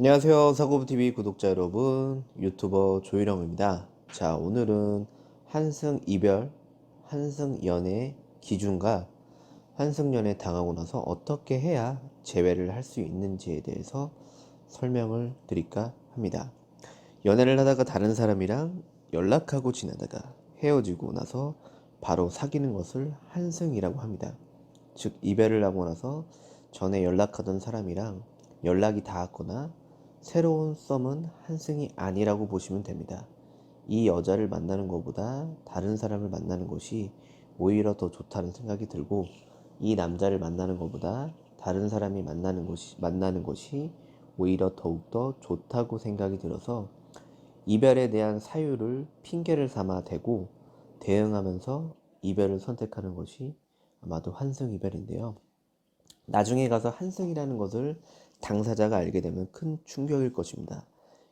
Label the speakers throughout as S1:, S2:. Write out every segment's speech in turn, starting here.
S1: 안녕하세요. 사고부TV 구독자 여러분, 유튜버 조일영입니다. 자, 오늘은 한승 이별, 한승 연애 기준과 한승 연애 당하고 나서 어떻게 해야 재회를 할 수 있는지에 대해서 설명을 드릴까 합니다. 연애를 하다가 다른 사람이랑 연락하고 지내다가 헤어지고 나서 바로 사귀는 것을 한승이라고 합니다. 즉, 이별을 하고 나서 전에 연락하던 사람이랑 연락이 닿았거나 새로운 썸은 한승이 아니라고 보시면 됩니다. 이 여자를 만나는 것보다 다른 사람을 만나는 것이 오히려 더 좋다는 생각이 들고 이 남자를 만나는 것보다 다른 사람이 만나는 것이 만나는 것이 오히려 더욱더 좋다고 생각이 들어서 이별에 대한 사유를 핑계를 삼아 대고 대응하면서 이별을 선택하는 것이 아마도 환승 이별인데요. 나중에 가서 한승이라는 것을 당사자가 알게 되면 큰 충격일 것입니다.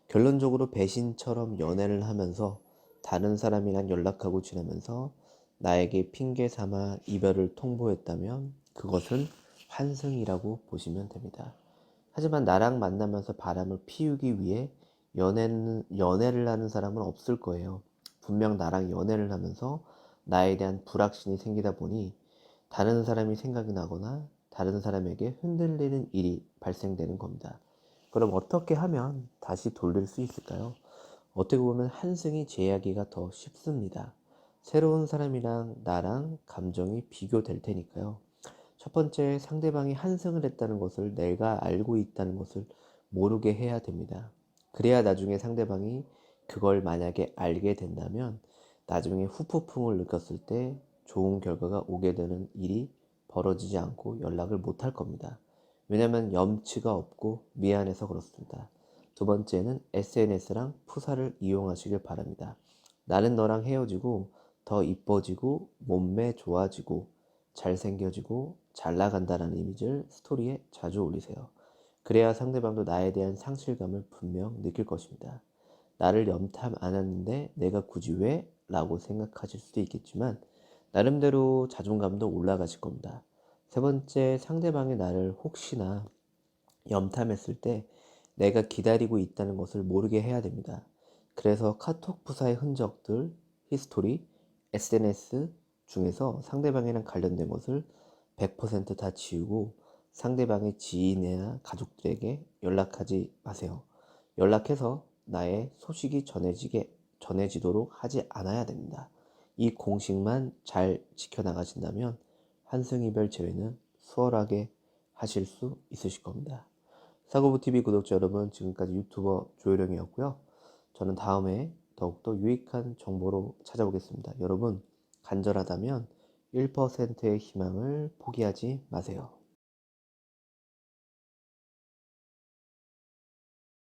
S1: 결론적으로 배신처럼 연애를 하면서 다른 사람이랑 연락하고 지내면서 나에게 핑계 삼아 이별을 통보했다면 그것은 환승이라고 보시면 됩니다. 하지만 나랑 만나면서 바람을 피우기 위해 연애는, 연애를 하는 사람은 없을 거예요. 분명 나랑 연애를 하면서 나에 대한 불확신이 생기다 보니 다른 사람이 생각이 나거나 다른 사람에게 흔들리는 일이 발생되는 겁니다. 그럼 어떻게 하면 다시 돌릴 수 있을까요? 어떻게 보면 한승이 제하기가 더 쉽습니다. 새로운 사람이랑 나랑 감정이 비교될 테니까요. 첫 번째, 상대방이 한승을 했다는 것을 내가 알고 있다는 것을 모르게 해야 됩니다. 그래야 나중에 상대방이 그걸 만약에 알게 된다면 나중에 후폭풍을 느꼈을 때 좋은 결과가 오게 되는 일이 벌어지지 않고 연락을 못할 겁니다. 왜냐면 염치가 없고 미안해서 그렇습니다. 두 번째는 SNS랑 푸사를 이용하시길 바랍니다. 나는 너랑 헤어지고 더 이뻐지고 몸매 좋아지고 잘생겨지고 잘 나간다라는 이미지를 스토리에 자주 올리세요. 그래야 상대방도 나에 대한 상실감을 분명 느낄 것입니다. 나를 염탐 안 했는데 내가 굳이 왜? 라고 생각하실 수도 있겠지만 나름대로 자존감도 올라가실 겁니다. 세 번째, 상대방이 나를 혹시나 염탐했을 때 내가 기다리고 있다는 것을 모르게 해야 됩니다. 그래서 카톡 부사의 흔적들, 히스토리, SNS 중에서 상대방이랑 관련된 것을 100%다 지우고 상대방의 지인이나 가족들에게 연락하지 마세요. 연락해서 나의 소식이 전해지게 전해지도록 하지 않아야 됩니다. 이 공식만 잘 지켜나가신다면 한승이별 제외는 수월하게 하실 수 있으실 겁니다. 사고부TV 구독자 여러분 지금까지 유튜버 조효령이었고요. 저는 다음에 더욱더 유익한 정보로 찾아오겠습니다. 여러분 간절하다면 1%의 희망을 포기하지 마세요.